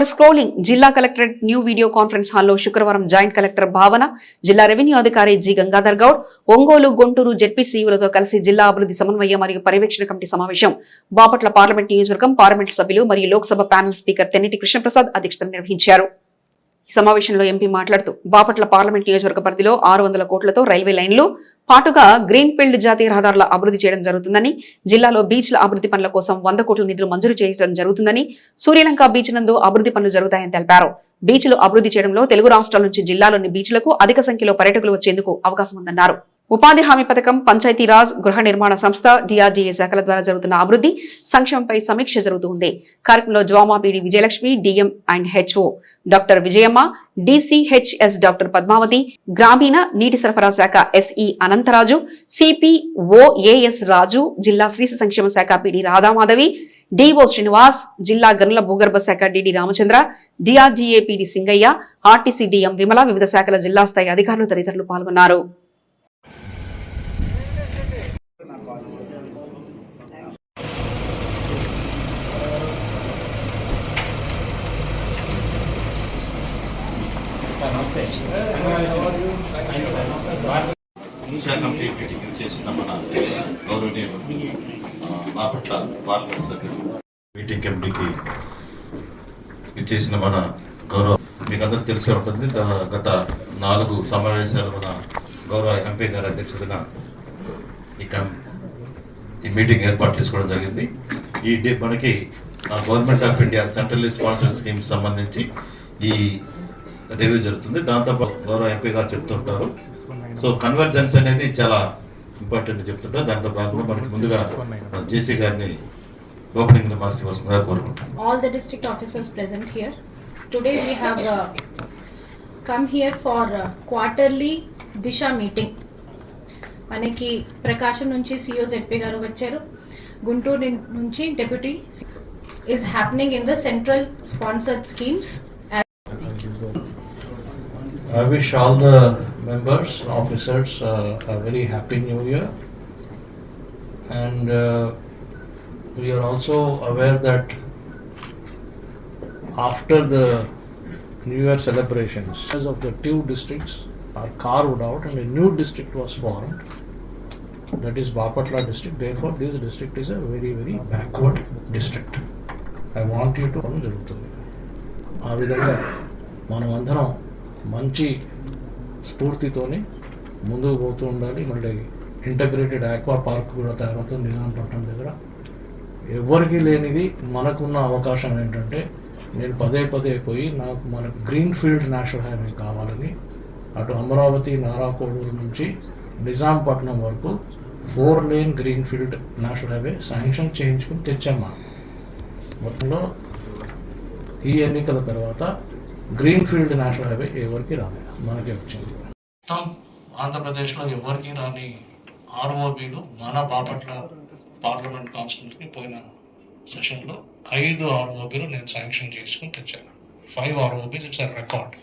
For scrolling. జిల్లా collectorate new video conference హాల్లో శుక్రవారం జాయింట్ కలెక్టర్ భావన జిల్లా రెవెన్యూ అధికారి జి గంగాధర్ గౌడ్ ఒంగోలు గుంటూరు జెడ్పీసీఈలతో కలిసి జిల్లా అభివృద్ధి సమన్వయ మరియు పర్యవేక్షణ కమిటీ సమావేశం. బాపట్ల పార్లమెంట్ నియోజకవర్గం పార్లమెంట్ సభ్యులు మరియు లోక్సభ ప్యానెల్ స్పీకర్ తెన్నిటి కృష్ణప్రసాద్ అధ్యక్షతన నిర్వహించారు. సమావేశంలో ఎంపీ మాట్లాడుతూ బాపట్ల పార్లమెంట్ నియోజకవర్గ పరిధిలో ఆరు వందల కోట్లతో రైల్వే లైన్లు పాటుగా గ్రీన్ ఫీల్డ్ జాతీయ రహదారుల అభివృద్ధి చేయడం జరుగుతుందని జిల్లాలో బీచ్ల అభివృద్ధి పనుల కోసం వంద కోట్ల నిధులు మంజూరు చేయడం జరుగుతుందని సూర్యలంక బీచ్ నందు అభివృద్ధి పనులు జరుగుతాయని తెలిపారు. బీచ్లు అభివృద్ధి చేయడంలో తెలుగు రాష్ట్రాల నుంచి జిల్లాలోని బీచ్లకు అధిక సంఖ్యలో పర్యటకులు వచ్చేందుకు అవకాశం ఉందన్నారు. ఉపాధి హామీ పథకం పంచాయతీరాజ్ గృహ నిర్మాణ సంస్థ డిఆర్డీఏ శాఖల ద్వారా జరుగుతున్న అభివృద్ధి సంక్షేమంపై సమీక్ష జరుగుతుంది. కార్యక్రమంలో జ్వామా బీడి Vijayalakshmi DM and HO doctor Vijayamma DCHS doctor Padmavathi గ్రామీణ నీటి సరఫరా శాఖ ఎస్ఈ అనంతరాజు సిపిఓఏఎస్ రాజు జిల్లా శ్రీశ సంక్షేమ శాఖ పిడి రాధామాధవి డిఓ శ్రీనివాస్ జిల్లా గనుల భూగర్భ శాఖ DD Ramachandra DRDA PD Singaiah RTC DM Vimala వివిధ శాఖల జిల్లా స్థాయి అధికారులు తదితరులు పాల్గొన్నారు. దిశా మీటింగ్ చేసిన మన గౌరవనీయులు బాపట్ల పార్లమెంట్ సభ్యులు మీటింగ్ కమిటీకి ఇచ్చేసిన మన గౌరవ మీకు అందరికి తెలిసే ఉంటుంది గత నాలుగు సమావేశాలు మన గౌరవ ఎంపీ గారి అధ్యక్షతన ఈ కం ఈ మీటింగ్ ఏర్పాటు చేసుకోవడం జరిగింది. ఈ డే మనకి government of India central sponsor scheme సంబంధించి ఈ రివ్యూ జరుగుతుంది. దాంతో పాటు గౌరవ ఎంపీ గారు చెప్తుంటారు. సో కన్వర్జెన్స్ అనేది చాలా ఇంపార్టెంట్ చెప్తుంటారు. దాంట్లో భాగంగా మనకి ముందుగా జేసీ గారిని ఓపెనింగ్ రిమార్క్స్ ఇవ్వాల్సిందిగా కోరుకుంటాం all the district officers present here today we have come here for quarterly Disha meeting మనకి ప్రకాశం నుంచి సిఓ జెడ్పీ గారు వచ్చారు. గుంటూరు నుంచి deputy is happening in the central sponsored schemes I wish all the members, officers uh, a very happy new year. And uh, we are also aware that after the New Year celebrations, as of the two districts are carved out and a new district was formed. That is Bapatla district. Therefore, this district is a very, very backward district. I want you to జరుగుతుంది ఆ విధంగా మనం అందరం మంచి స్ఫూర్తితోని ముందుకు పోతూ ఉండాలి. మళ్ళీ ఇంటగ్రేటెడ్ ఆక్వా పార్క్ కూడా తయారవుతుంది నిజాంపట్నం దగ్గర. ఎవరికి లేనిది మనకున్న అవకాశం ఏంటంటే నేను పదే పదే పోయి నాకు మన గ్రీన్ ఫీల్డ్ నేషనల్ హైవే కావాలని అటు అమరావతి నారాకోడూరు నుంచి నిజాంపట్నం వరకు four lane green field national highway sanction చేయించుకుని తెచ్చాం మనం. మొత్తంలో ఈ ఎన్నికల తర్వాత గ్రీన్ ఫీల్డ్ నేషనల్ హైవే ఎవరికి రాలేదు మనకే వచ్చింది. మొత్తం ఆంధ్రప్రదేశ్లో ఎవరికి రాని ఆర్ఓబీలు మన బాపట్ల పార్లమెంట్ కౌన్సిల్కి పోయిన సెషన్లో ఐదు ఆర్ఓబీలు నేను శాంక్షన్ చేసుకుని తెచ్చాను. Five ROBs it's a record.